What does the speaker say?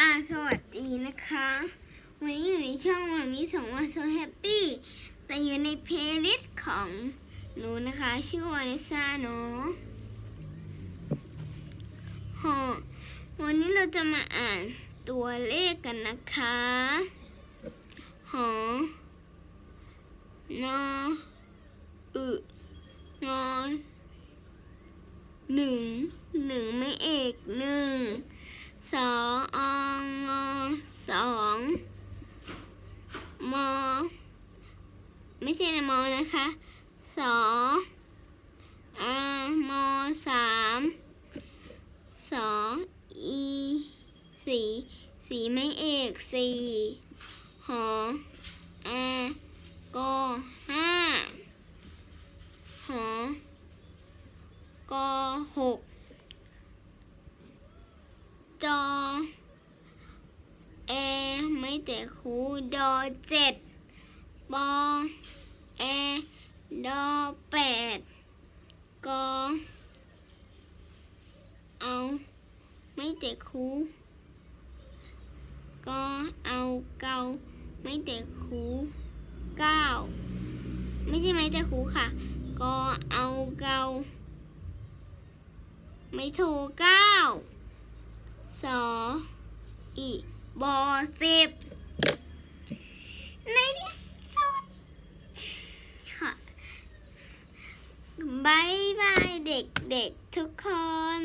อ่าสวัสดีนะคะ วันนี้อยู่ในช่องมามีสองวันโซแฮปปี้แต่อยู่ในเพลย์ลิสต์ของหนูนะคะ ชื่อวานิซาเนาะหอวันนี้เราจะมาอ่านตัวเลขกันนะคะหอนออึนอหนึ่งหนึ่งไม่เอกหนึ่ง สอองอสองมอ ไม่ใช่นะมอนะคะสออามอสามสออีสี่สี่ไม่เอกสี่หออากอห้าหอกอหกจอแอไม่แต่คูดอเจ็ด ปอแอดอแปดกอเอาไม่แต่ครูก็เอาเกาไม่แต่ครูเก้าไม่ใช่ไม่แต่ครูค่ะก็เอาเกาไม่โทรเก้าสออีบอสิบในที่สุด ค่ะ บายบายเด็กๆทุกคน